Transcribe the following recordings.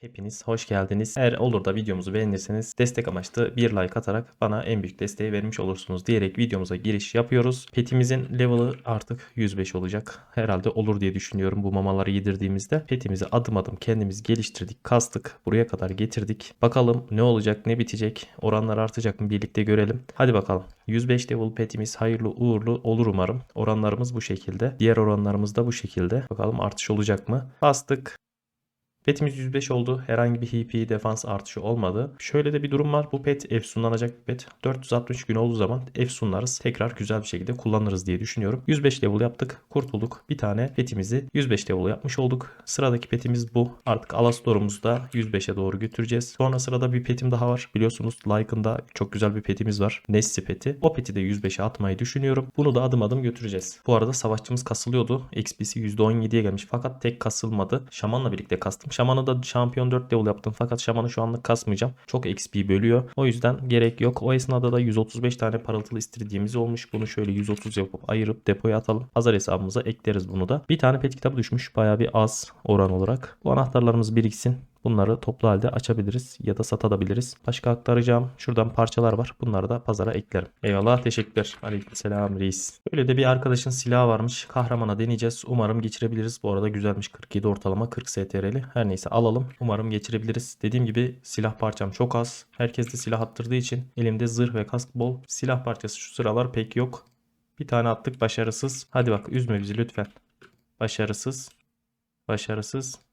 Hepiniz hoş geldiniz. Eğer olur da videomuzu beğenirseniz destek amaçlı bir like atarak bana en büyük desteği vermiş olursunuz diyerek videomuza giriş yapıyoruz. Petimizin level'ı artık 105 olacak. Herhalde olur diye düşünüyorum bu mamaları yedirdiğimizde. Petimizi adım adım kendimiz geliştirdik, kastık, buraya kadar getirdik. Bakalım ne olacak, ne bitecek, oranlar artacak mı birlikte görelim. Hadi bakalım. 105 level petimiz hayırlı uğurlu olur umarım. Oranlarımız bu şekilde. Diğer oranlarımız da bu şekilde. Bakalım artış olacak mı? Bastık. Petimiz 105 oldu. Herhangi bir HP defans artışı olmadı. Şöyle de bir durum var. Bu pet efsunlanacak bir pet. 460 gün olduğu zaman efsunlarız. Tekrar güzel bir şekilde kullanırız diye düşünüyorum. 105 level yaptık. Kurtulduk. Bir tane petimizi 105 level yapmış olduk. Sıradaki petimiz bu. Artık Alastor'umuzu da 105'e doğru götüreceğiz. Sonra sırada bir petim daha var. Biliyorsunuz Lycan'da çok güzel bir petimiz var. Nesli peti. O peti de 105'e atmayı düşünüyorum. Bunu da adım adım götüreceğiz. Bu arada savaşçımız kasılıyordu. XP'si %17'ye gelmiş fakat tek kasılmadı. Şaman'la birlikte kastım. Şaman'ı da şampiyon 4 level yaptım fakat Şaman'ı şu anlık kasmayacağım. Çok XP bölüyor. O yüzden gerek yok. O esnada da 135 tane parıltılı istediğimiz olmuş. Bunu şöyle 130 yapıp ayırıp depoya atalım. Pazar hesabımıza ekleriz bunu da. Bir tane pet kitabı düşmüş. Baya bir az oran olarak. Bu anahtarlarımız biriksin. Bunları toplu halde açabiliriz ya da satabiliriz. Başka aktaracağım. Şuradan parçalar var. Bunları da pazara eklerim. Eyvallah teşekkürler. Aleykümselam reis. Böyle de bir arkadaşın silahı varmış. Kahramana deneyeceğiz. Umarım geçirebiliriz. Bu arada güzelmiş. 47 ortalama 40 STR'li. Her neyse alalım. Umarım geçirebiliriz. Dediğim gibi silah parçam çok az. Herkes de silah attırdığı için elimde zırh ve kask bol. Silah parçası şu sıralar pek yok. Bir tane attık başarısız. Hadi bak üzme bizi lütfen. Başarısız. Başarısız.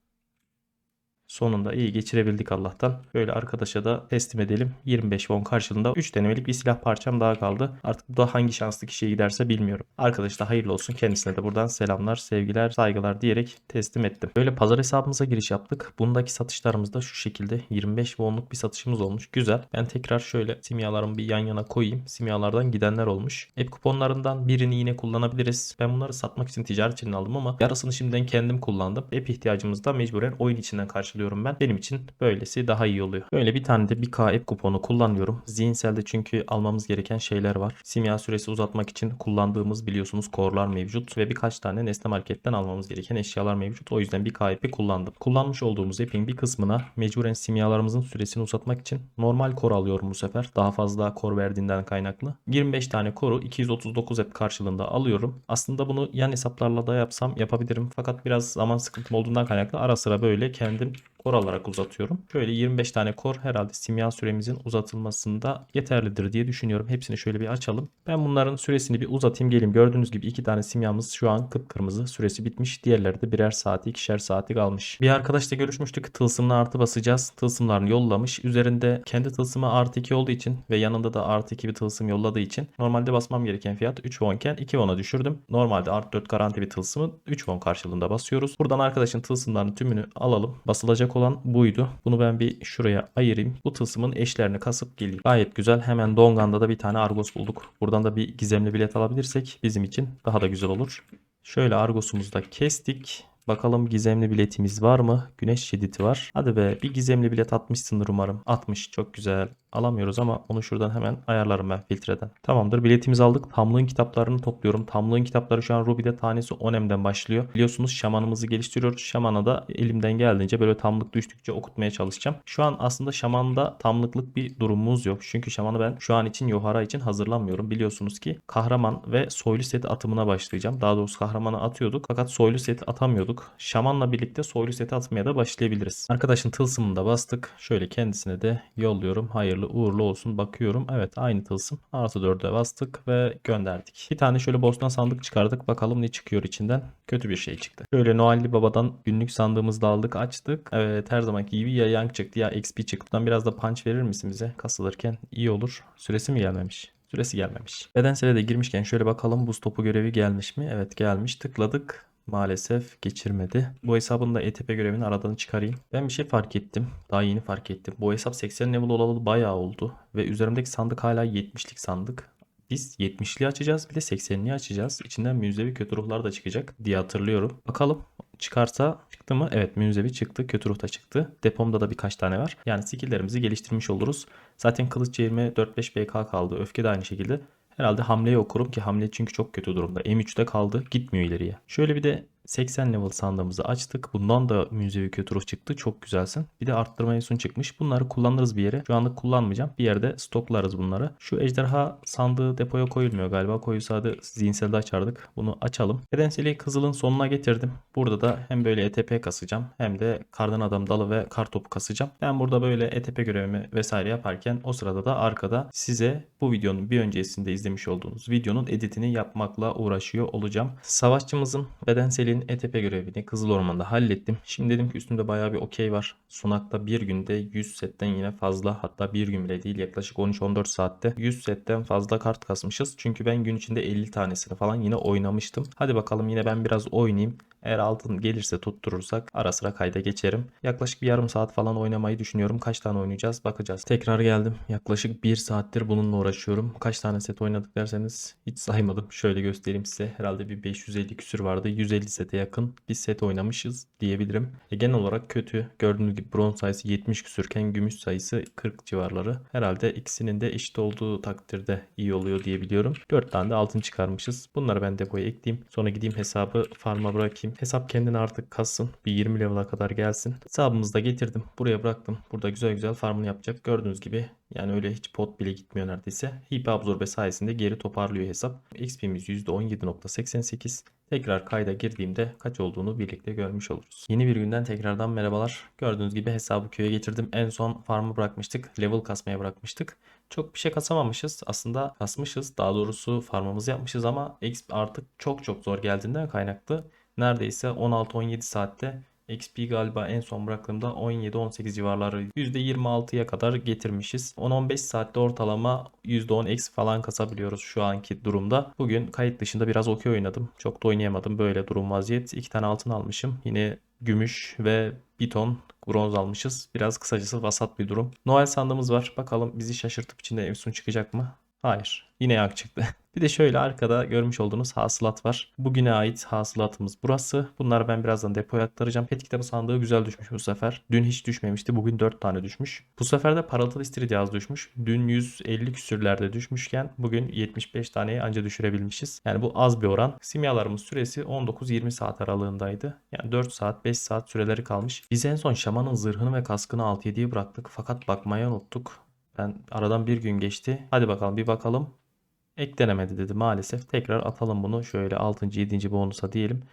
Sonunda iyi geçirebildik Allah'tan. Böyle arkadaşa da teslim edelim. 25 won karşılığında 3 denemelik bir silah parçam daha kaldı. Artık bu da hangi şanslı kişiye giderse bilmiyorum. Arkadaş da hayırlı olsun. Kendisine de buradan selamlar, sevgiler, saygılar diyerek teslim ettim. Böyle pazar hesabımıza giriş yaptık. Bundaki satışlarımız da şu şekilde 25 wonluk bir satışımız olmuş. Güzel. Ben tekrar şöyle simyalarımı bir yan yana koyayım. Simyalardan gidenler olmuş. App kuponlarından birini yine kullanabiliriz. Ben bunları satmak için ticaret için aldım ama yarısını şimdiden kendim kullandım. App ihtiyacımızı da mecburen oyun içinden karşılıyorum ben. Benim için böylesi daha iyi oluyor. Böyle bir tane de 1K app kuponu kullanıyorum. Zihinselde çünkü almamız gereken şeyler var. Simya süresi uzatmak için kullandığımız biliyorsunuz korlar mevcut ve birkaç tane Nesne Market'ten almamız gereken eşyalar mevcut. O yüzden 1K app'i kullandım. Kullanmış olduğumuz app'in bir kısmına mecburen simyalarımızın süresini uzatmak için normal kor alıyorum bu sefer. Daha fazla kor verdiğinden kaynaklı. 25 tane koru 239 app karşılığında alıyorum. Aslında bunu yan hesaplarla da yapsam yapabilirim. Fakat biraz zaman sıkıntım olduğundan kaynaklı ara sıra böyle kendim kor alarak uzatıyorum. Şöyle 25 tane kor herhalde simya süremizin uzatılmasında yeterlidir diye düşünüyorum. Hepsini şöyle bir açalım. Ben bunların süresini bir uzatayım gelin. Gördüğünüz gibi iki tane simyamız şu an kıpkırmızı. Süresi bitmiş. Diğerleri de birer saati ikişer saati kalmış. Bir arkadaşla görüşmüştük. Tılsımla artı basacağız. Tılsımlarını yollamış. Üzerinde kendi tılsımı artı 2 olduğu için ve yanında da artı 2 bir tılsım yolladığı için normalde basmam gereken fiyat 3 won iken 2 won'a düşürdüm. Normalde artı 4 garanti bir tılsımı 3 won karşılığında basıyoruz. Buradan arkadaşın tılsımlarını tümünü alalım. Basılacak olan buydu. Bunu ben bir şuraya ayırayım. Bu tılsımın eşlerini kasıp geleyim. Gayet güzel. Hemen Dongan'da da bir tane Argos bulduk. Buradan da bir gizemli bilet alabilirsek bizim için daha da güzel olur. Şöyle Argos'umuzu da kestik. Bakalım gizemli biletimiz var mı? Güneş şiddeti var. Hadi be bir gizemli bilet atmışsındır umarım. Atmış çok güzel. Alamıyoruz ama onu şuradan hemen ayarlarım ben filtreden. Tamamdır biletimizi aldık. Tamlığın kitaplarını topluyorum. Tamlığın kitapları şu an Ruby'de tanesi 10M'den başlıyor. Biliyorsunuz şamanımızı geliştiriyoruz. Şamana da elimden geldiğince böyle tamlık düştükçe okutmaya çalışacağım. Şu an aslında şamanda tamlıklık bir durumumuz yok. Çünkü şamanı ben şu an için Yohara için hazırlamıyorum. Biliyorsunuz ki kahraman ve soylu set atımına başlayacağım. Daha doğrusu kahramanı atıyorduk. Fakat soylu seti atamıyorduk. Şamanla birlikte soylu seti atmaya da başlayabiliriz. Arkadaşın tılsımını da bastık. Şöyle kendisine de yolluyorum. Hayırlı uğurlu olsun. Bakıyorum. Evet aynı tılsım. Artı 4'e bastık ve gönderdik. Bir tane şöyle bostan sandık çıkardık. Bakalım ne çıkıyor içinden. Kötü bir şey çıktı. Şöyle Noelli Baba'dan günlük sandığımızı da aldık. Açtık. Evet her zamanki gibi ya yank çıktı ya XP çıktı. Buradan biraz da punch verir misin bize? Kasılırken iyi olur. Süresi mi gelmemiş? Süresi gelmemiş. Bedensele de girmişken şöyle bakalım buz topu görevi gelmiş mi? Evet gelmiş. Tıkladık. Maalesef geçirmedi. Bu hesabın da ETP görevini aradan çıkarayım. Ben bir şey fark ettim. Daha yeni fark ettim. Bu hesap 80 level olalı bayağı oldu. Ve üzerimdeki sandık hala 70'lik sandık. Biz 70'li açacağız bir de 80'li açacağız. İçinden münzevi kötü ruhlar da çıkacak diye hatırlıyorum. Bakalım çıkarsa çıktı mı? Evet münzevi çıktı. Kötü ruh da çıktı. Depomda da birkaç tane var. Yani skilllerimizi geliştirmiş oluruz. Zaten kılıç çevirme 4-5 BK kaldı. Öfke de aynı şekilde. Herhalde hamleyi okurum ki hamle çünkü çok kötü durumda. M3'te kaldı. Gitmiyor ileriye. Şöyle bir de 80 level sandığımızı açtık. Bundan da müzevi kötü ruh çıktı. Çok güzelsin. Bir de arttırma efsun çıkmış. Bunları kullanırız bir yere. Şu anlık kullanmayacağım. Bir yerde stoklarız bunları. Şu ejderha sandığı depoya koyulmuyor galiba. Koyulsaydı zihinselde açardık. Bunu açalım. Bedenseli kızılın sonuna getirdim. Burada da hem böyle ETP kasacağım hem de kardan adam dalı ve kar topu kasacağım. Ben burada böyle ETP görevimi vesaire yaparken o sırada da arkada size bu videonun bir öncesinde izlemiş olduğunuz videonun editini yapmakla uğraşıyor olacağım. Savaşçımızın bedenselin ETP görevini Kızıl Orman'da hallettim. Şimdi dedim ki üstümde bayağı bir okey var. Sunak'ta bir günde 100 setten yine fazla hatta bir gün bile değil yaklaşık 13-14 saatte 100 setten fazla kart kasmışız. Çünkü ben gün içinde 50 tanesini falan yine oynamıştım. Hadi bakalım yine ben biraz oynayayım. Eğer altın gelirse tutturursak ara sıra kayda geçerim. Yaklaşık bir yarım saat falan oynamayı düşünüyorum. Kaç tane oynayacağız bakacağız. Tekrar geldim. Yaklaşık bir saattir bununla uğraşıyorum. Kaç tane set oynadık derseniz hiç saymadım. Şöyle göstereyim size. Herhalde bir 550 küsür vardı. 150 sete yakın bir set oynamışız diyebilirim. E, genel olarak kötü. Gördüğünüz gibi bronz sayısı 70 küsürken gümüş sayısı 40 civarları. Herhalde ikisinin de eşit olduğu takdirde iyi oluyor diyebiliyorum. 4 tane de altın çıkarmışız. Bunları ben depoya ekleyeyim. Sonra gideyim hesabı farma bırakayım. Hesap kendini artık kassın. Bir 20 level'a kadar gelsin. Hesabımızı da getirdim. Buraya bıraktım. Burada güzel güzel farmını yapacak. Gördüğünüz gibi yani öyle hiç pot bile gitmiyor neredeyse. Hip absorbe sayesinde geri toparlıyor hesap. XP'miz %17.88. Tekrar kayda girdiğimde kaç olduğunu birlikte görmüş oluruz. Yeni bir günden tekrardan merhabalar. Gördüğünüz gibi hesabı köye getirdim. En son farmı bırakmıştık. Level kasmaya bırakmıştık. Çok bir şey kasamamışız. Aslında kasmışız. Daha doğrusu farmımızı yapmışız ama XP artık çok çok zor geldiğinden kaynaklı. Neredeyse 16-17 saatte XP galiba en son bıraktığımda 17-18 civarları %26'ya kadar getirmişiz. 10-15 saatte ortalama %10 X falan kasabiliyoruz şu anki durumda. Bugün kayıt dışında biraz okey oynadım. Çok da oynayamadım böyle durum vaziyet. 2 tane altın almışım. Yine gümüş ve bir ton bronz almışız. Biraz kısacası vasat bir durum. Noel sandığımız var. Bakalım bizi şaşırtıp içinde Efsun çıkacak mı? Hayır. Yine yak çıktı. bir de şöyle arkada görmüş olduğunuz hasılat var. Bugüne ait hasılatımız burası. Bunları ben birazdan depoya aktaracağım. Pet kitabı sandığı güzel düşmüş bu sefer. Dün hiç düşmemişti. Bugün 4 tane düşmüş. Bu sefer de parıltılı istiridye düşmüş. Dün 150 küsürlerde düşmüşken bugün 75 taneye anca düşürebilmişiz. Yani bu az bir oran. Simyalarımız süresi 19-20 saat aralığındaydı. Yani 4 saat 5 saat süreleri kalmış. Biz en son şamanın zırhını ve kaskını 6-7'yi bıraktık. Fakat bakmaya unuttuk. Ben aradan bir gün geçti. Hadi bakalım bir bakalım. Eklenemedi dedi maalesef. Tekrar atalım bunu. Şöyle 6. 7. bonusa diyelim.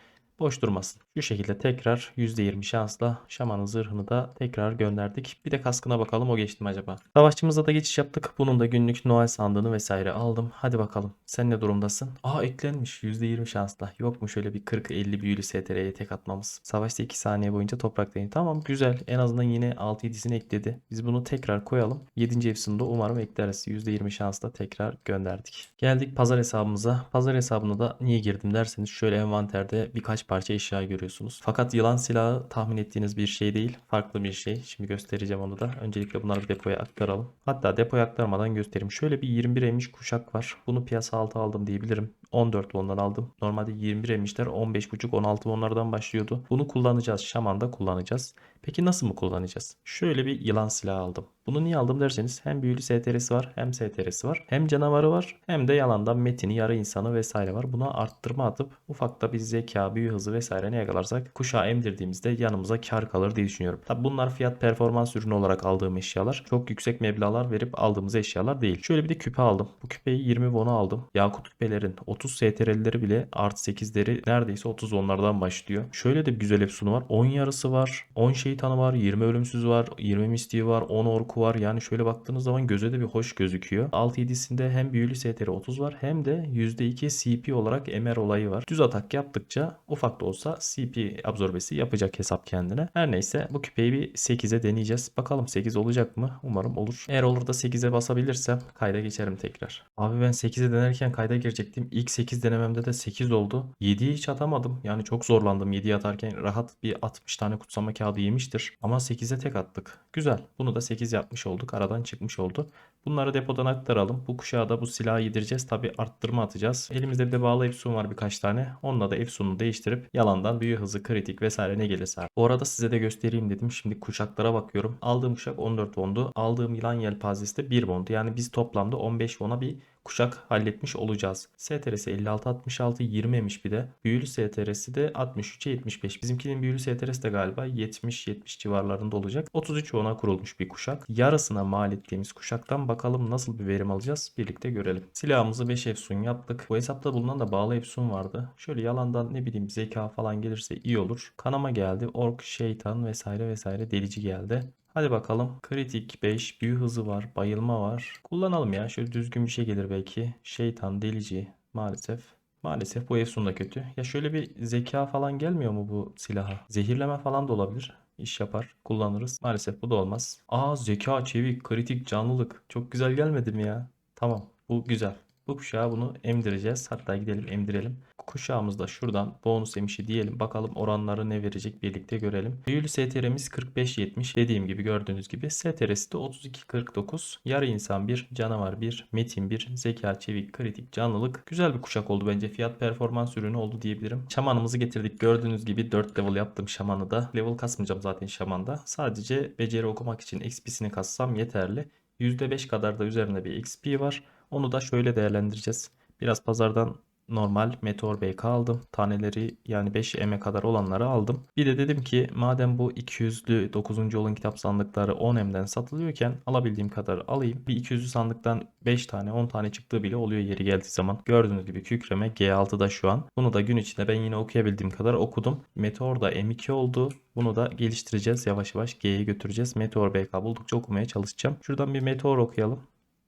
Boş durmasın. Şu şekilde tekrar %20 şansla şamanın zırhını da tekrar gönderdik. Bir de kaskına bakalım o geçti mi acaba? Savaşçımıza da geçiş yaptık. Bunun da günlük Noel sandığını vesaire aldım. Hadi bakalım. Sen ne durumdasın? Aa eklenmiş %20 şansla. Yok mu şöyle bir 40-50 büyülü STR'ye tek atmamız? Savaşta 2 saniye boyunca topraktayım. Tamam güzel. En azından yine 6-7'sini ekledi. Biz bunu tekrar koyalım. 7. efsinde umarım ekleriz. %20 şansla tekrar gönderdik. Geldik pazar hesabımıza. Pazar hesabına da niye girdim derseniz şöyle envanterde birkaç parça eşya görüyorsunuz. Fakat yılan silahı tahmin ettiğiniz bir şey değil. Farklı bir şey. Şimdi göstereceğim onu da. Öncelikle bunları depoya aktaralım. Hatta depoya aktarmadan göstereyim. Şöyle bir 21 emiş kuşak var. Bunu piyasa altı aldım diyebilirim. 14 bondan aldım. Normalde 21 emişler 15.5-16 bonlardan başlıyordu. Bunu kullanacağız. Şaman'da kullanacağız. Peki nasıl mı kullanacağız? Şöyle bir yılan silahı aldım. Bunu niye aldım derseniz hem büyülü STR'si var hem STR'si var. Hem canavarı var hem de yalandan metini, yarı insanı vesaire var. Buna arttırma atıp ufakta bir zeka, büyü hızı vesaire ne yakalarsak kuşağı emdirdiğimizde yanımıza kar kalır diye düşünüyorum. Tabi bunlar fiyat performans ürünü olarak aldığım eşyalar. Çok yüksek meblağlar verip aldığımız eşyalar değil. Şöyle bir de küpe aldım. Bu küpeyi 20 won'a aldım. Yakut küpelerin 30 STR'leri bile artı 8'leri neredeyse 30 onlardan başlıyor. Şöyle de bir güzel efsunu var. 10 yarısı var. 10 şeytanı var. 20 ölümsüz var. 20 mistiği var. 10 orku var. Yani şöyle baktığınız zaman göze de bir hoş gözüküyor. 6-7'sinde hem büyülü STR 30 var hem de %2 CP olarak MR olayı var. Düz atak yaptıkça ufak da olsa CP absorbesi yapacak hesap kendine. Her neyse bu küpeyi bir 8'e deneyeceğiz. Bakalım 8 olacak mı? Umarım olur. Eğer olur da 8'e basabilirsem kayda geçerim tekrar. Abi ben 8'e denerken kayda girecektim. İlk 8 denememde de 8 oldu. 7'yi hiç atamadım. Yani çok zorlandım 7'yi atarken. Rahat bir 60 tane kutsama kağıdı yemiştir. Ama 8'e tek attık. Güzel. Bunu da 8 yapmış olduk. Aradan çıkmış oldu. Bunları depodan aktaralım. Bu kuşağa da bu silahı yedireceğiz. Tabi arttırma atacağız. Elimizde bir de bağlı Efsun var birkaç tane. Onunla da Efsun'u değiştirip yalandan büyü hızı, kritik vesaire ne gelirse. Bu arada size de göstereyim dedim. Şimdi kuşaklara bakıyorum. Aldığım kuşak 14 bondu. Aldığım yılan yelpazesi de 1 bondu. Yani biz toplamda 15 bona bir kuşak halletmiş olacağız. STR'si 56-66 20'ymiş bir de. Büyülü STR'si de 63'e 75. Bizimkinin büyülü STR'si de galiba 70-70 civarlarında olacak. 33 ona kurulmuş bir kuşak. Yarısına mal ettiğimiz kuşaktan bakalım nasıl bir verim alacağız birlikte görelim. Silahımızı 5 efsun yaptık. Bu hesapta bulunan da bağlı efsun vardı. Şöyle yalandan ne bileyim zeka falan gelirse iyi olur. Kanama geldi. Ork, şeytan vesaire vesaire delici geldi. Hadi bakalım. Kritik 5, büyü hızı var, bayılma var. Kullanalım ya. Şöyle düzgün bir şey gelir belki. Şeytan, delici maalesef. Maalesef bu Efsun da kötü. Ya şöyle bir zeka falan gelmiyor mu bu silaha? Zehirleme falan da olabilir. İş yapar. Kullanırız. Maalesef bu da olmaz. Aa zeka, çevik, kritik, canlılık. Çok güzel gelmedi mi ya? Tamam. Bu güzel. Bu kuşağı bunu emdireceğiz. Hatta gidelim emdirelim. Kuşağımız da şuradan bonus emişi diyelim. Bakalım oranları ne verecek birlikte görelim. Büyülü STR'miz 45-70. Dediğim gibi gördüğünüz gibi. STR'si de 32-49. Yarı insan 1, canavar 1, metin 1, zeka, çevik, kritik, canlılık. Güzel bir kuşak oldu bence. Fiyat performans ürünü oldu diyebilirim. Şamanımızı getirdik. Gördüğünüz gibi 4 level yaptım şamanı da. Level kasmayacağım zaten şamanda. Sadece beceri okumak için XP'sini kassam yeterli. %5 kadar da üzerinde bir XP var. Onu da şöyle değerlendireceğiz. Biraz pazardan normal Meteor BK aldım. Taneleri yani 5 M'e kadar olanları aldım. Bir de dedim ki madem bu 200'lü 9. yolun kitap sandıkları 10 M'den satılıyorken alabildiğim kadar alayım. Bir 200'lü sandıktan 5 tane 10 tane çıktığı bile oluyor yeri geldiği zaman. Gördüğünüz gibi kükreme G6'da şu an. Bunu da gün içinde ben yine okuyabildiğim kadar okudum. Meteor da M2 oldu. Bunu da geliştireceğiz. Yavaş yavaş G'ye götüreceğiz. Meteor BK buldukça okumaya çalışacağım. Şuradan bir Meteor okuyalım.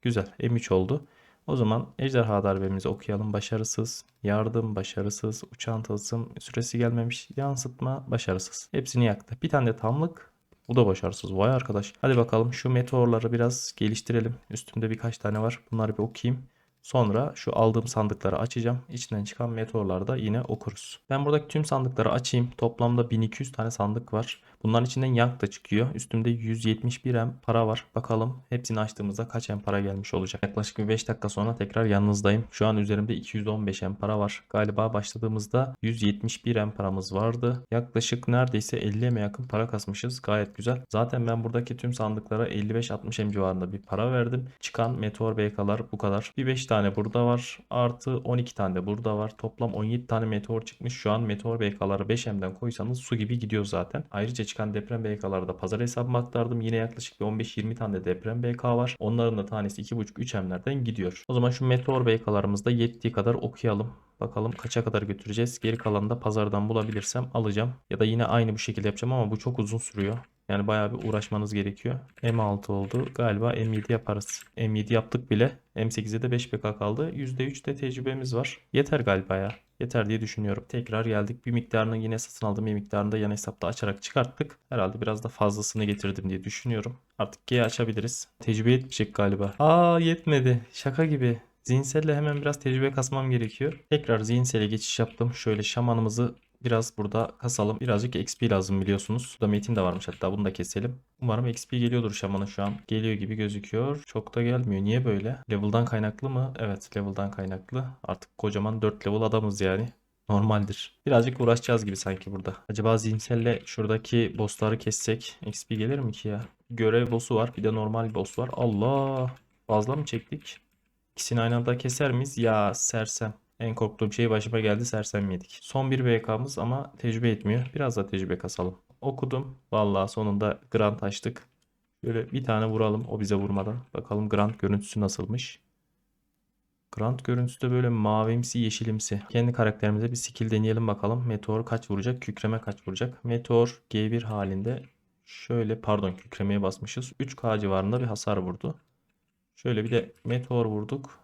Güzel. M3 oldu. O zaman ejderha darbemizi okuyalım. Başarısız, yardım başarısız, uçan tılsım süresi gelmemiş, yansıtma başarısız. Hepsini yaktı. Bir tane de tamlık. Bu da başarısız. Vay arkadaş. Hadi bakalım şu meteorları biraz geliştirelim. Üstümde birkaç tane var. Bunları bir okuyayım. Sonra şu aldığım sandıkları açacağım. İçinden çıkan meteorları da yine okuruz. Ben buradaki tüm sandıkları açayım. Toplamda 1200 tane sandık var. Bunların içinden Young da çıkıyor. Üstümde 171 M para var. Bakalım hepsini açtığımızda kaç M para gelmiş olacak. Yaklaşık bir 5 dakika sonra tekrar yanınızdayım. Şu an üzerimde 215 M para var. Galiba başladığımızda 171 M paramız vardı. Yaklaşık neredeyse 50 M'e yakın para kasmışız. Gayet güzel. Zaten ben buradaki tüm sandıklara 55-60 M civarında bir para verdim. Çıkan Meteor BK'lar bu kadar. Bir 5 tane burada var. Artı 12 tane de burada var. Toplam 17 tane meteor çıkmış. Şu an meteor BK'ları 5M'den koysanız su gibi gidiyor zaten. Ayrıca çıkan deprem BK'ları da pazar hesabıma aktardım. Yine yaklaşık bir 15-20 tane de deprem BK var. Onların da tanesi 2.5-3M'lerden gidiyor. O zaman şu meteor BK'larımızda yettiği kadar okuyalım. Bakalım kaça kadar götüreceğiz. Geri kalanı da pazardan bulabilirsem alacağım. Ya da yine aynı bu şekilde yapacağım ama bu çok uzun sürüyor. Yani bayağı bir uğraşmanız gerekiyor. M6 oldu. Galiba M7 yaparız. M7 yaptık bile. M8'e de 5 PK kaldı. %3 de tecrübemiz var. Yeter galiba ya. Yeter diye düşünüyorum. Tekrar geldik. Bir miktarını yine satın aldığım bir miktarını da yan hesapta açarak çıkarttık. Herhalde biraz da fazlasını getirdim diye düşünüyorum. Artık G açabiliriz. Tecrübe yetmeyecek galiba. Aa yetmedi. Şaka gibi. Zihinselle hemen biraz tecrübe kasmam gerekiyor. Tekrar zihinsele geçiş yaptım. Şöyle şamanımızı biraz burada kasalım. Birazcık XP lazım biliyorsunuz. Burada metin de varmış hatta bunu da keselim. Umarım XP geliyordur şamanın şu an. Geliyor gibi gözüküyor. Çok da gelmiyor. Niye böyle? Level'dan kaynaklı mı? Evet level'dan kaynaklı. Artık kocaman 4 level adamız yani. Normaldir. Birazcık uğraşacağız gibi sanki burada. Acaba zihinselle şuradaki bossları kessek XP gelir mi ki ya? Görev boss'u var. Bir de normal boss var. Allah! Fazla mı çektik? İkisini aynı anda keser miyiz? Ya sersem. En korktuğum şey başıma geldi sersem yedik. Son bir BK'mız ama tecrübe etmiyor. Biraz da tecrübe kasalım. Okudum. Vallahi sonunda grant açtık. Böyle bir tane vuralım o bize vurmadan. Bakalım grant görüntüsü nasılmış. Grant görüntüsü de böyle mavimsi yeşilimsi. Kendi karakterimize bir skill deneyelim bakalım. Meteor kaç vuracak? Kükreme kaç vuracak? Meteor G1 halinde şöyle pardon kükremeye basmışız. 3K civarında bir hasar vurdu. Şöyle bir de meteor vurduk.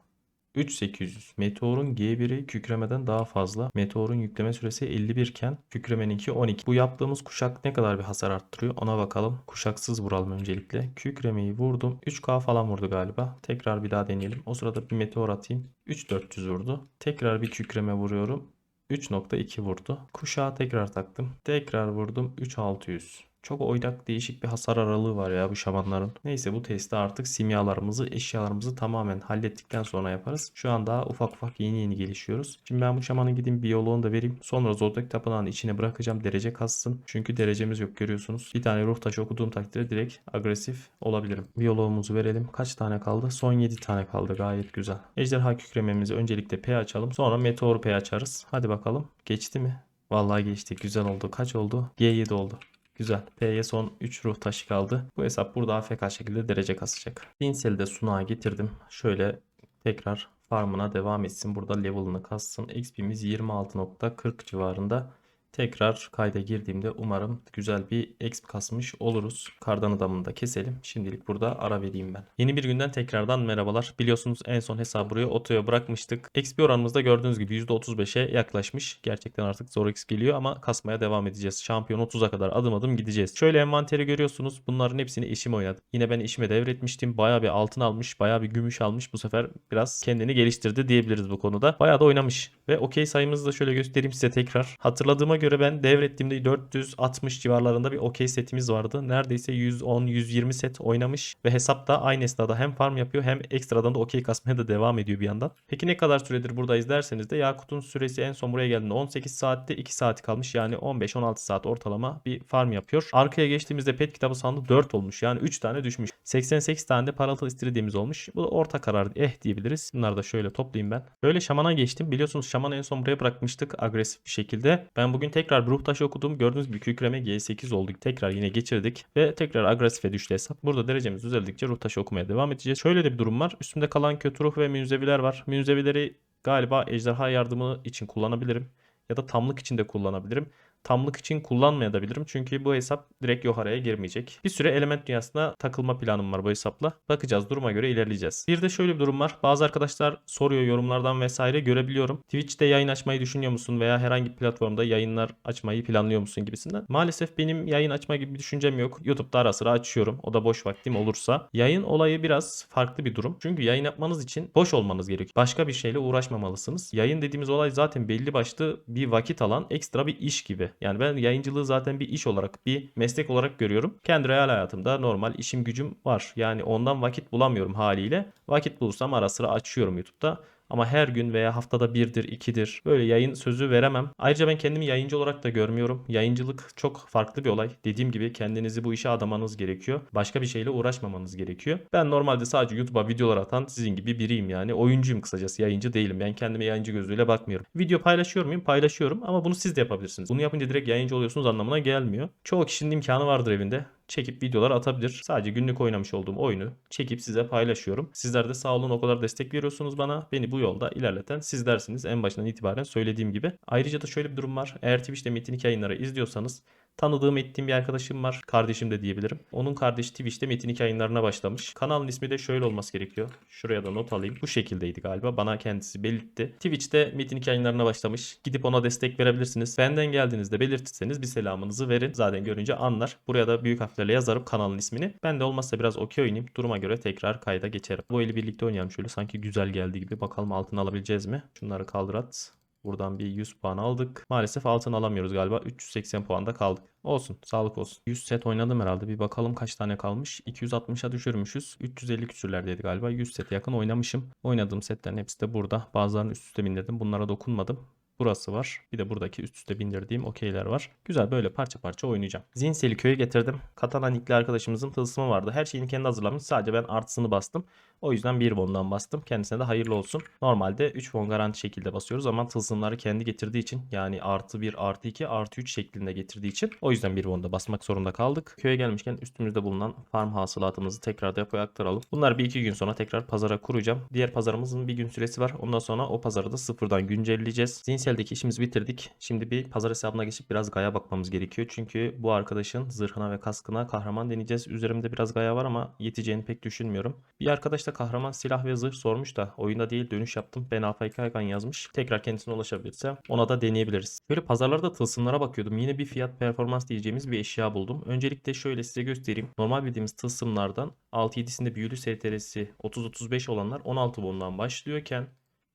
3800. Meteor'un G1'i kükremeden daha fazla. Meteor'un yükleme süresi 51 iken kükremeninki 12. Bu yaptığımız kuşak ne kadar bir hasar arttırıyor ona bakalım. Kuşaksız vuralım öncelikle. Kükremeyi vurdum. 3K falan vurdu galiba. Tekrar bir daha deneyelim. O sırada bir meteor atayım. 3400 vurdu. Tekrar bir kükreme vuruyorum. 3.2 vurdu. Kuşağı tekrar taktım. Tekrar vurdum. 3600. Çok oynak değişik bir hasar aralığı var ya bu şamanların. Neyse bu testi artık simyalarımızı, eşyalarımızı tamamen hallettikten sonra yaparız. Şu an daha ufak ufak yeni yeni gelişiyoruz. Şimdi ben bu şamanın gideyim biyoloğunu da vereyim. Sonra Zodyak Tapınağı'nın içine bırakacağım derece kassın. Çünkü derecemiz yok görüyorsunuz. Bir tane ruh taşı okuduğum takdirde direkt agresif olabilirim. Biyoloğumuzu verelim. Kaç tane kaldı? Son 7 tane kaldı. Gayet güzel. Ejderha kükrememizi öncelikle P açalım. Sonra meteor P açarız. Hadi bakalım. Geçti mi? Vallahi geçti. Güzel oldu. Kaç oldu? G7 oldu. Güzel. P'ye son 3 ruh taşı kaldı. Bu hesap burada AFK şekilde derece kasacak. Dinsel'i de sunağa getirdim. Şöyle tekrar farmına devam etsin. Burada level'ını kassın. XP'miz 26.40 civarında. Tekrar kayda girdiğimde umarım güzel bir exp kasmış oluruz. Kardan adamını da keselim. Şimdilik burada ara vereyim ben. Yeni bir günden tekrardan merhabalar. Biliyorsunuz en son hesabı buraya otoya bırakmıştık. XP oranımızda gördüğünüz gibi %35'e yaklaşmış. Gerçekten artık zor X geliyor ama kasmaya devam edeceğiz. Şampiyon 30'a kadar adım adım gideceğiz. Şöyle envanteri görüyorsunuz. Bunların hepsini eşim oynadı. Yine ben işime devretmiştim. Bayağı bir altın almış, bayağı bir gümüş almış. Bu sefer biraz kendini geliştirdi diyebiliriz bu konuda. Bayağı da oynamış. Ve okey sayımızı da şöyle göstereyim size tekrar. Hatırladığıma göre ben devrettiğimde 460 civarlarında bir okey setimiz vardı. Neredeyse 110-120 set oynamış ve hesapta aynı esnada hem farm yapıyor hem ekstradan da okey kasmaya da devam ediyor bir yandan. Peki ne kadar süredir buradayız derseniz de Yakut'un süresi en son buraya geldiğinde 18 saatte 2 saati kalmış. Yani 15-16 saat ortalama bir farm yapıyor. Arkaya geçtiğimizde pet kitabı sandı 4 olmuş. Yani 3 tane düşmüş. 88 tane de paralel istediğimiz olmuş. Bu da orta karar eh diyebiliriz. Bunları da şöyle toplayayım ben. Böyle şamana geçtim. Biliyorsunuz şamanı en son buraya bırakmıştık agresif bir şekilde. Ben bugün tekrar bir ruh taşı okudum. Gördüğünüz gibi kükreme G8 olduk. Tekrar yine geçirdik ve tekrar agresife düştü hesap. Burada derecemiz düzeldikçe ruh taşı okumaya devam edeceğiz. Şöyle de bir durum var. Üstümde kalan kötü ruh ve münzeviler var. Münzevileri galiba ejderha yardımı için kullanabilirim. Ya da tamlık için de kullanabilirim. Tamlık için kullanmayabilirim çünkü bu hesap direkt Yohara'ya girmeyecek. Bir süre element dünyasına takılma planım var bu hesapla. Bakacağız duruma göre ilerleyeceğiz. Bir de şöyle bir durum var. Bazı arkadaşlar soruyor yorumlardan vesaire görebiliyorum. Twitch'te yayın açmayı düşünüyor musun veya herhangi bir platformda yayınlar açmayı planlıyor musun gibisinden. Maalesef benim yayın açma gibi bir düşüncem yok. YouTube'da ara sıra açıyorum. O da boş vaktim olursa. Yayın olayı biraz farklı bir durum. Çünkü yayın yapmanız için boş olmanız gerekiyor. Başka bir şeyle uğraşmamalısınız. Yayın dediğimiz olay zaten belli başlı bir vakit alan ekstra bir iş gibi. Yani ben yayıncılığı zaten bir iş olarak, bir meslek olarak görüyorum. Kendi real hayatımda normal işim gücüm var. Yani ondan vakit bulamıyorum haliyle. Vakit bulursam ara sıra açıyorum YouTube'da. Ama her gün veya haftada birdir, ikidir böyle yayın sözü veremem. Ayrıca ben kendimi yayıncı olarak da görmüyorum. Yayıncılık çok farklı bir olay. Dediğim gibi kendinizi bu işe adamanız gerekiyor. Başka bir şeyle uğraşmamanız gerekiyor. Ben normalde sadece YouTube'a videolar atan sizin gibi biriyim yani. Oyuncuyum kısacası. Yayıncı değilim. Ben kendime yayıncı gözüyle bakmıyorum. Video paylaşıyor muyum? Paylaşıyorum ama bunu siz de yapabilirsiniz. Bunu yapınca direkt yayıncı oluyorsunuz anlamına gelmiyor. Çoğu kişinin imkanı vardır evinde çekip videolar atabilir. Sadece günlük oynamış olduğum oyunu çekip size paylaşıyorum. Sizler de sağ olun o kadar destek veriyorsunuz bana. Beni bu yolda ilerleten sizlersiniz en başından itibaren söylediğim gibi. Ayrıca da şöyle bir durum var. Eğer Twitch'te Metin 2 yayınları izliyorsanız Tanıdığım ettiğim bir arkadaşım var. Kardeşim de diyebilirim. Onun kardeşi Twitch'te Metin 2 yayınlarına başlamış. Kanalın ismi de şöyle olması gerekiyor. Şuraya da not alayım. Bu şekildeydi galiba. Bana kendisi belirtti. Twitch'te Metin 2 yayınlarına başlamış. Gidip ona destek verebilirsiniz. Benden geldiğinizde belirtirseniz bir selamınızı verin. Zaten görünce anlar. Buraya da büyük harflerle yazarım kanalın ismini. Ben de olmazsa biraz okey oynayayım. Duruma göre tekrar kayda geçerim. Bu eli birlikte oynayalım şöyle. Sanki güzel geldi gibi. Bakalım altını alabileceğiz mi? Şunları kaldır at. Buradan bir 100 puan aldık. Maalesef altın alamıyoruz galiba. 380 puanda kaldık. Olsun. Sağlık olsun. 100 set oynadım herhalde. Bir bakalım kaç tane kalmış. 260'a düşürmüşüz. 350 küsürlerdeydi galiba. 100 sete yakın oynamışım. Oynadığım setlerin hepsi de burada. Bazılarını üst üste bindirdim. Bunlara dokunmadım. Burası var. Bir de buradaki üst üste bindirdiğim okeyler var. Güzel böyle parça parça oynayacağım. Zinsel'i köye getirdim. Katalan Nickli arkadaşımızın tılsımı vardı. Her şeyini kendi hazırlamış. Sadece ben artısını bastım. O yüzden 1 won'dan bastım. Kendisine de hayırlı olsun. Normalde 3 won garanti şekilde basıyoruz ama tılsımları kendi getirdiği için yani artı 1 artı 2 artı 3 şeklinde getirdiği için o yüzden 1 won'da basmak zorunda kaldık. Köye gelmişken üstümüzde bulunan farm hasılatımızı tekrar depoya aktaralım. Bunlar bir iki gün sonra tekrar pazara kuracağım. Diğer pazarımızın bir gün süresi var. Ondan sonra o pazarı da sıfırdan güncelleyeceğiz. Zinsel'deki işimizi bitirdik. Şimdi bir pazar hesabına geçip biraz gaya bakmamız gerekiyor. Çünkü bu arkadaşın zırhına ve kaskına kahraman deneyeceğiz. Üzerimde biraz gaya var ama yeteceğini pek düşünmüyorum. Bir arkadaş da kahraman silah ve zırh sormuş da oyunda değil dönüş yaptım. Ben AFK'yken yazmış. Tekrar kendisine ulaşabilirse ona da deneyebiliriz. Böyle pazarlarda tılsımlara bakıyordum. Yine bir fiyat performans diyeceğimiz bir eşya buldum. Öncelikle şöyle size göstereyim. Normal bildiğimiz tılsımlardan 6-7'sinde büyülü STR'si 30-35 olanlar 16 bondan başlıyorken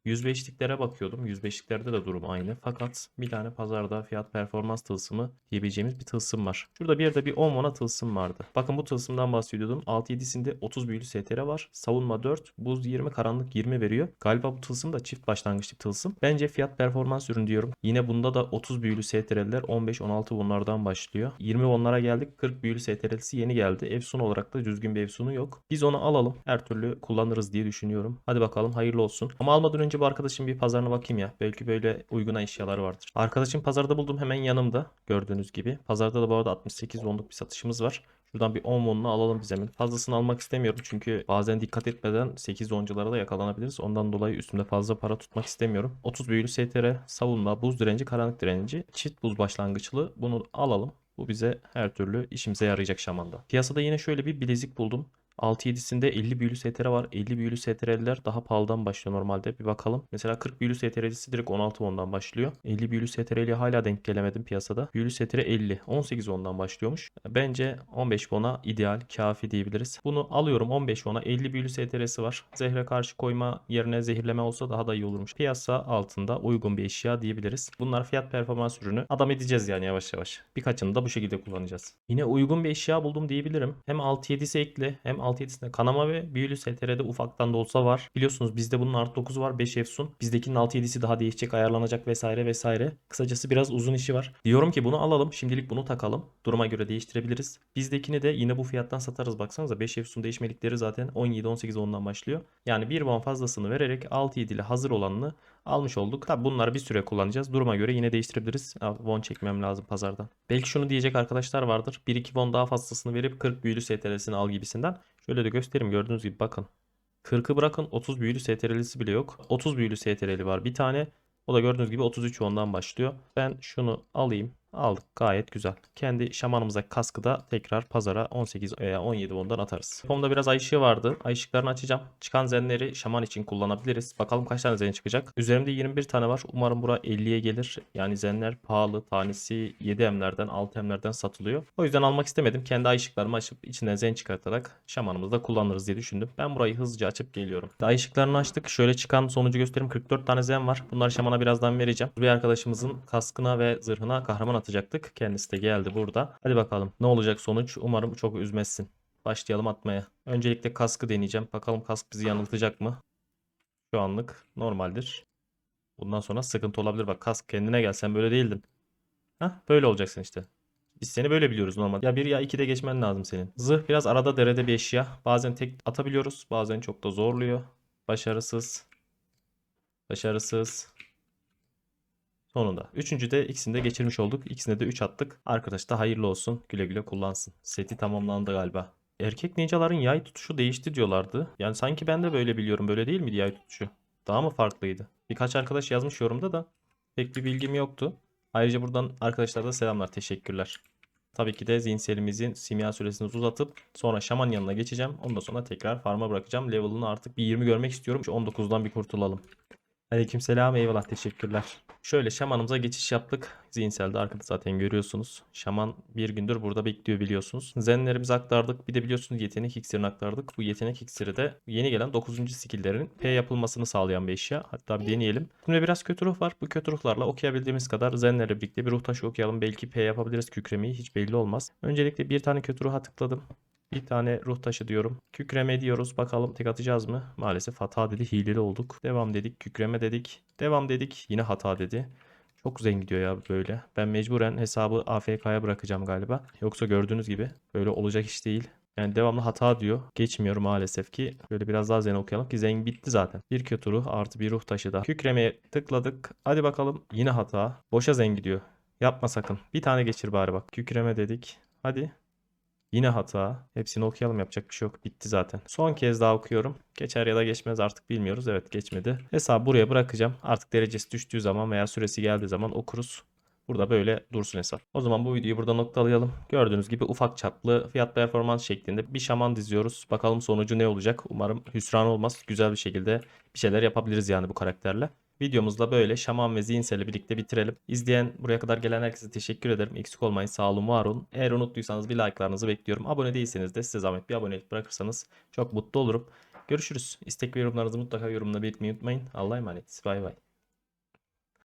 105'liklere bakıyordum. 105'liklerde de durum aynı. Fakat bir tane pazarda fiyat performans tılsımı diyebileceğimiz bir tılsım var. Şurada bir yerde bir 10 won'a tılsım vardı. Bakın bu tılsımdan bahsediyordum. 6-7'sinde 30 büyülü STR var. Savunma 4, buz 20, karanlık 20 veriyor. Galiba bu tılsım da çift başlangıçlı tılsım. Bence fiyat performans ürün diyorum. Yine bunda da 30 büyülü STR'ler 15-16 bunlardan başlıyor. 20 onlara geldik. 40 büyülü STR'lisi yeni geldi. Efsun olarak da düzgün bir efsunu yok. Biz onu alalım. Her türlü kullanırız diye düşünüyorum. Hadi bakalım hayırlı olsun. Ama almadan önce bu arkadaşın bir pazarına bakayım ya. Belki böyle uyguna eşyaları vardır. Arkadaşım pazarda buldum hemen yanımda. Gördüğünüz gibi. Pazarda da bu arada 68 wonluk bir satışımız var. Şuradan bir 10 won'unu alalım biz hemen. Fazlasını almak istemiyorum çünkü bazen dikkat etmeden 8 wonculara da yakalanabiliriz. Ondan dolayı üstümde fazla para tutmak istemiyorum. 30 büyülü STR, savunma, buz direnci, karanlık direnci, çift buz başlangıçlı. Bunu alalım. Bu bize her türlü işimize yarayacak şamanda. Piyasada yine şöyle bir bilezik buldum. 6-7'sinde 50 büyülü STR var. 50 büyülü STR'ler daha pahalıdan başlıyor normalde. Bir bakalım. Mesela 40 büyülü STR'lisi direkt 16 ondan başlıyor. 50 büyülü STR'liye hala denk gelemedim piyasada. Büyülü STR 50. 18 ondan başlıyormuş. Bence 15 bona ideal, kafi diyebiliriz. Bunu alıyorum 15 ona. 50 büyülü STR'si var. Zehre karşı koyma yerine zehirleme olsa daha da iyi olurmuş. Piyasa altında uygun bir eşya diyebiliriz. Bunlar fiyat performans ürünü. Adam edeceğiz yani yavaş yavaş. Birkaçını da bu şekilde kullanacağız. Yine uygun bir eşya buldum diyebilirim. Hem 6-7'si ekli hem 6-7'sinde kanama ve büyülü STR'de ufaktan da olsa var. Biliyorsunuz bizde bunun artı 9'u var 5 efsun. Bizdekinin 6-7'si daha değişecek ayarlanacak vesaire vesaire. Kısacası biraz uzun işi var. Diyorum ki bunu alalım. Şimdilik bunu takalım. Duruma göre değiştirebiliriz. Bizdekini de yine bu fiyattan satarız. Baksanıza 5 efsun değişmelikleri zaten 17-18 ondan başlıyor. Yani bir bon fazlasını vererek 6-7 ile hazır olanını almış olduk. Tabi bunları bir süre kullanacağız. Duruma göre yine değiştirebiliriz. Abi, Won çekmem lazım pazardan. Belki şunu diyecek arkadaşlar vardır. 1-2 won daha fazlasını verip 40 büyülü STR'sini al gibisinden. Şöyle de göstereyim gördüğünüz gibi bakın. 40'ı bırakın 30 büyülü STR'lisi bile yok. 30 büyülü STR'li var bir tane. O da gördüğünüz gibi 33 ondan başlıyor. Ben şunu alayım. Aldık gayet güzel. Kendi şamanımızdaki kaskı da tekrar pazara 18 veya 17 ondan atarız. Yapımda biraz ay ışığı vardı. Ay ışıklarını açacağım. Çıkan zenleri şaman için kullanabiliriz. Bakalım kaç tane zen çıkacak. Üzerimde 21 tane var. Umarım bura 50'ye gelir. Yani zenler pahalı. Tanesi 7 emlerden 6 emlerden satılıyor. O yüzden almak istemedim. Kendi ay ışıklarımı açıp içinden zen çıkartarak şamanımızda kullanırız diye düşündüm. Ben burayı hızlıca açıp geliyorum. Ay ışıklarını açtık. Şöyle çıkan sonucu göstereyim. 44 tane zen var. Bunları şamana birazdan vereceğim. Bir arkadaşımızın kaskına ve zırhına kahraman atacaktık. Kendisi de geldi burada. Hadi bakalım ne olacak sonuç. Umarım çok üzmezsin. Başlayalım atmaya. Öncelikle kaskı deneyeceğim. Bakalım kask bizi yanıltacak mı? Şu anlık normaldir. Bundan sonra sıkıntı olabilir. Bak kask kendine gel. Sen böyle değildin. Hah böyle olacaksın işte. Biz seni böyle biliyoruz normal. Ya bir ya iki de geçmen lazım senin. Zırh biraz arada derede bir eşya. Bazen tek atabiliyoruz. Bazen çok da zorluyor. Başarısız. Başarısız. Sonunda. Üçüncü de ikisini de geçirmiş olduk. İkisine de 3 attık. Arkadaş da hayırlı olsun. Güle güle kullansın. Seti tamamlandı galiba. Erkek ninjaların yay tutuşu değişti diyorlardı. Yani sanki ben de böyle biliyorum. Böyle değil miydi yay tutuşu? Daha mı farklıydı? Birkaç arkadaş yazmış yorumda da pek bir bilgim yoktu. Ayrıca buradan arkadaşlara da selamlar. Teşekkürler. Tabii ki de zihinselimizin simya süresini uzatıp sonra şaman yanına geçeceğim. Ondan sonra tekrar farma bırakacağım. Level'ını artık bir 20 görmek istiyorum. Şu 19'dan bir kurtulalım. Aleykümselam eyvallah teşekkürler. Şöyle şamanımıza geçiş yaptık. Zihinselde arkada zaten görüyorsunuz. Şaman bir gündür burada bekliyor biliyorsunuz. Zenlerimizi aktardık. Bir de biliyorsunuz yetenek iksirini aktardık. Bu yetenek iksiri de yeni gelen 9. skilllerin P yapılmasını sağlayan bir eşya. Hatta bir deneyelim. Şimdi biraz kötü ruh var. Bu kötü ruhlarla okuyabildiğimiz kadar zenlerle birlikte bir ruh taşı okuyalım. Belki P yapabiliriz kükremeyi hiç belli olmaz. Öncelikle bir tane kötü ruha tıkladım. Bir tane ruh taşı diyorum. Kükreme diyoruz. Bakalım tek atacağız mı? Maalesef hata dedi. Hileli olduk. Devam dedik. Kükreme dedik. Devam dedik. Yine hata dedi. Çok zen gidiyor ya böyle. Ben mecburen hesabı AFK'ya bırakacağım galiba. Yoksa gördüğünüz gibi böyle olacak iş değil. Yani devamlı hata diyor. Geçmiyor maalesef ki. Böyle biraz daha zen okuyalım ki zen bitti zaten. Bir kötü ruh artı bir ruh taşı da. Kükremeye tıkladık. Hadi bakalım. Yine hata. Boşa zen gidiyor. Yapma sakın. Bir tane geçir bari bak. Kükreme dedik. Hadi. Yine hata. Hepsini okuyalım yapacak bir şey yok. Bitti zaten. Son kez daha okuyorum. Geçer ya da geçmez artık bilmiyoruz. Evet geçmedi. Hesabı buraya bırakacağım. Artık derecesi düştüğü zaman veya süresi geldiği zaman okuruz. Burada böyle dursun hesap. O zaman bu videoyu burada noktalayalım. Gördüğünüz gibi ufak çaplı fiyat performans şeklinde bir şaman diziyoruz. Bakalım sonucu ne olacak. Umarım hüsran olmaz. Güzel bir şekilde bir şeyler yapabiliriz yani bu karakterle. Videomuzda böyle Şaman ve Zihinsel'i birlikte bitirelim. İzleyen buraya kadar gelen herkese teşekkür ederim. Eksik olmayın sağ olun var olun. Eğer unuttuysanız bir like'larınızı bekliyorum. Abone değilseniz de size zahmet bir abonelik bırakırsanız çok mutlu olurum. Görüşürüz. İstek ve yorumlarınızı mutlaka yorumla belirtmeyi unutmayın. Allah'a emanet. Bay bay.